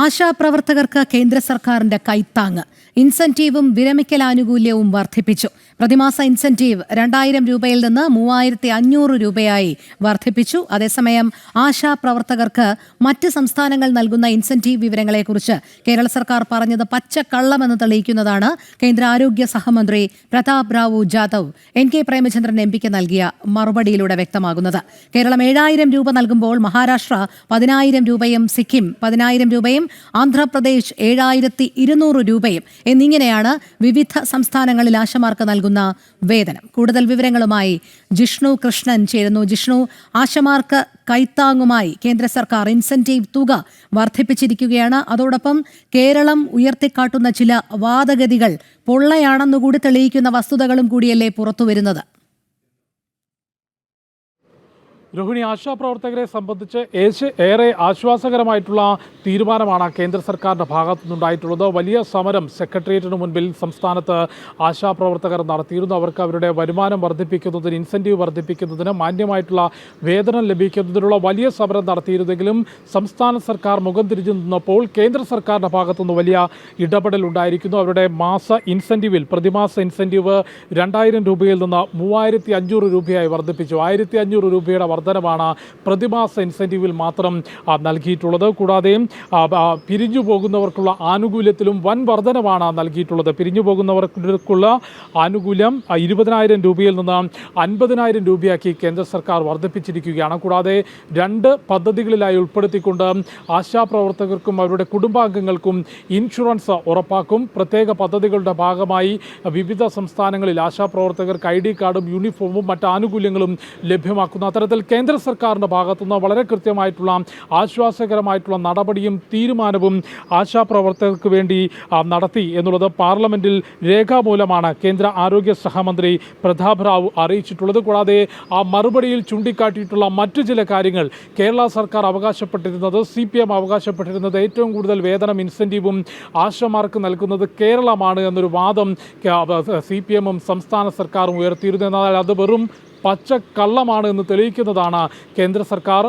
ആശാപ്രവർത്തകർക്ക് കേന്ദ്ര സർക്കാരിന്റെ കൈത്താങ് ഇൻസെന്റീവും വിരമിക്കൽ ആനുകൂല്യവും വർദ്ധിപ്പിച്ചു. പ്രതിമാസ ഇൻസെന്റീവ് രണ്ടായിരം രൂപയിൽ നിന്ന് മൂവായിരത്തി അഞ്ഞൂറ് രൂപയായി വർദ്ധിപ്പിച്ചു. അതേസമയം ആശാപ്രവർത്തകർക്ക് മറ്റ് സംസ്ഥാനങ്ങൾ നൽകുന്ന ഇൻസെന്റീവ് വിവരങ്ങളെക്കുറിച്ച് കേരള സർക്കാർ പറഞ്ഞത് പച്ചക്കള്ളമെന്ന് തെളിയിക്കുന്നതാണ്. കേന്ദ്ര ആരോഗ്യ സഹമന്ത്രി Prathap Rao Jadhav N K Premachandran M പിക്ക് നൽകിയ മറുപടിയിലൂടെ വ്യക്തമാകുന്നത്. കേരളം ഏഴായിരം രൂപ നൽകുമ്പോൾ മഹാരാഷ്ട്ര പതിനായിരം രൂപയും സിക്കിം പതിനായിരം രൂപയും ആന്ധ്രാപ്രദേശ് ഏഴായിരത്തി ഇരുന്നൂറ് രൂപയും എന്നിങ്ങനെയാണ് വിവിധ സംസ്ഥാനങ്ങളിൽ ആശമാർക്ക് നൽകുന്ന വേതനം. കൂടുതൽ വിവരങ്ങളുമായി ജിഷ്ണു കൃഷ്ണൻ ചേരുന്നു. ജിഷ്ണു ആശമാർക്ക് കൈത്താങ്ങുമായി കേന്ദ്ര സർക്കാർ ഇൻസെന്റീവ് തുക വർദ്ധിപ്പിച്ചിരിക്കുകയാണ്. അതോടൊപ്പം കേരളം ഉയർത്തിക്കാട്ടുന്ന ചില വാദഗതികൾ പൊള്ളയാണെന്നുകൂടി തെളിയിക്കുന്ന വസ്തുതകളും കൂടിയല്ലേ പുറത്തുവരുന്നത്. രോഹിണി ആശാപ്രവർത്തകരെ സംബന്ധിച്ച് ഏറെ ആശ്വാസകരമായിട്ടുള്ള തീരുമാനമാണ് കേന്ദ്ര സർക്കാരിന്റെ ഭാഗത്തു നിന്നുണ്ടായിട്ടുള്ളത് വലിയ സമരം സെക്രട്ടേറിയറ്റിന് മുൻപിൽ സംസ്ഥാനത്ത് ആശാപ്രവർത്തകർ നടത്തിയിരുന്നു. അവർക്ക് അവരുടെ വരുമാനം വർദ്ധിപ്പിക്കുന്നതിന് ഇൻസെന്റീവ് വർദ്ധിപ്പിക്കുന്നതിന് മാന്യമായിട്ടുള്ള വേതനം ലഭിക്കുന്നതിനുള്ള വലിയ സമരം നടത്തിയിരുന്നെങ്കിലും സംസ്ഥാന സർക്കാർ മുഖം തിരിഞ്ഞു നിന്നപ്പോൾ കേന്ദ്ര സർക്കാരിന്റെ ഭാഗത്തുനിന്ന് വലിയ ഇടപെടൽ ഉണ്ടായിരിക്കുന്നു. അവരുടെ മാസ ഇൻസെന്റീവിൽ പ്രതിമാസ ഇൻസെന്റീവ് രണ്ടായിരം രൂപയിൽ നിന്ന് മൂവായിരത്തി അഞ്ഞൂറ് രൂപയായി വർദ്ധിപ്പിച്ചു. ആയിരത്തി അഞ്ഞൂറ് രൂപയുടെ വർധനമാണ് പ്രതിമാസ ഇൻസെന്റീവിൽ മാത്രം നൽകിയിട്ടുള്ളത്. കൂടാതെ പിരിഞ്ഞു പോകുന്നവർക്കുള്ള ആനുകൂല്യത്തിലും വൻ വർധനമാണ് നൽകിയിട്ടുള്ളത്. പിരിഞ്ഞു പോകുന്നവർക്കുള്ള ആനുകൂല്യം ഇരുപതിനായിരം രൂപയിൽ നിന്ന് അൻപതിനായിരം രൂപയാക്കി കേന്ദ്ര സർക്കാർ വർദ്ധിപ്പിച്ചിരിക്കുകയാണ്. കൂടാതെ രണ്ട് പദ്ധതികളിലായി ഉൾപ്പെടുത്തിക്കൊണ്ട് ആശാപ്രവർത്തകർക്കും അവരുടെ കുടുംബാംഗങ്ങൾക്കും ഇൻഷുറൻസ് ഉറപ്പാക്കും. പ്രത്യേക പദ്ധതികളുടെ ഭാഗമായി വിവിധ സംസ്ഥാനങ്ങളിൽ ആശാപ്രവർത്തകർക്ക് ഐ ഡി കാർഡും യൂണിഫോമും മറ്റ് ആനുകൂല്യങ്ങളും ലഭ്യമാക്കുന്ന അത്തരത്തിൽ കേന്ദ്ര സർക്കാരിന്റെ ഭാഗത്തുനിന്ന് വളരെ കൃത്യമായിട്ടുള്ള ആശ്വാസകരമായിട്ടുള്ള നടപടിയും തീരുമാനവും ആശാപ്രവർത്തകർക്ക് വേണ്ടി നടത്തി എന്നുള്ളത് പാർലമെന്റിൽ രേഖാമൂലമാണ് കേന്ദ്ര ആരോഗ്യ സഹമന്ത്രി പ്രതാപ് റാവു അറിയിച്ചിട്ടുള്ളത്. കൂടാതെ ആ മറുപടിയിൽ ചൂണ്ടിക്കാട്ടിയിട്ടുള്ള മറ്റു ചില കാര്യങ്ങൾ കേരള സർക്കാർ അവകാശപ്പെട്ടിരുന്നത് സി പി എം അവകാശപ്പെട്ടിരുന്നത് ഏറ്റവും കൂടുതൽ വേതനം ഇൻസെന്റീവും ആശമാർക്ക് നൽകുന്നത് കേരളമാണ് എന്നൊരു വാദം സി പി എമ്മും സംസ്ഥാന സർക്കാരും ഉയർത്തിയിരുന്നു. എന്നാൽ അത് വെറും പച്ചക്കള്ളമാണ് എന്ന് തെളിയിക്കുന്നതാണ് കേന്ദ്ര സർക്കാർ.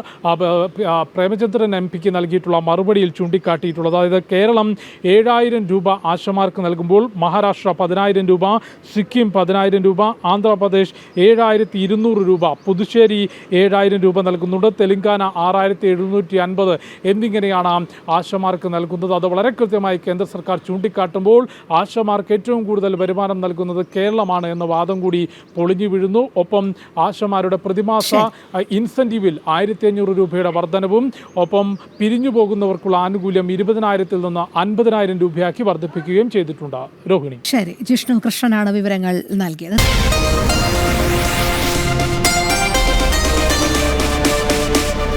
പ്രേമചന്ദ്രൻ എം പിക്ക് നൽകിയിട്ടുള്ള മറുപടിയിൽ ചൂണ്ടിക്കാട്ടിയിട്ടുള്ളത്. അതായത് കേരളം ഏഴായിരം രൂപ ആശമാർക്ക് നൽകുമ്പോൾ മഹാരാഷ്ട്ര പതിനായിരം രൂപ സിക്കിം പതിനായിരം രൂപ ആന്ധ്രാപ്രദേശ് ഏഴായിരത്തി ഇരുന്നൂറ് രൂപ പുതുച്ചേരി ഏഴായിരം രൂപ നൽകുന്നുണ്ട് തെലങ്കാന ആറായിരത്തി എഴുന്നൂറ്റി അൻപത് എന്നിങ്ങനെയാണ് ആശമാർക്ക് നൽകുന്നത്. അത് വളരെ കൃത്യമായി കേന്ദ്ര സർക്കാർ ചൂണ്ടിക്കാട്ടുമ്പോൾ ആശമാർക്ക് ഏറ്റവും കൂടുതൽ വരുമാനം നൽകുന്നത് കേരളമാണ് എന്ന വാദം കൂടി പൊളിഞ്ഞു വീഴുന്നു. ഒപ്പം ആശമാരുടെ പ്രതിമാസ ഇൻസെന്റീവിൽ ആയിരത്തി അഞ്ഞൂറ് രൂപയുടെ വർധനവും ഒപ്പം പിരിഞ്ഞു പോകുന്നവർക്കുള്ള ആനുകൂല്യം ഇരുപതിനായിരത്തിൽ നിന്ന് അൻപതിനായിരം രൂപയാക്കി വർദ്ധിപ്പിക്കുകയും ചെയ്തിട്ടുണ്ട്. രോഹിണി. ശരി. ജിഷ്ണു കൃഷ്ണനാണ് വിവരങ്ങൾ നൽകിയത്.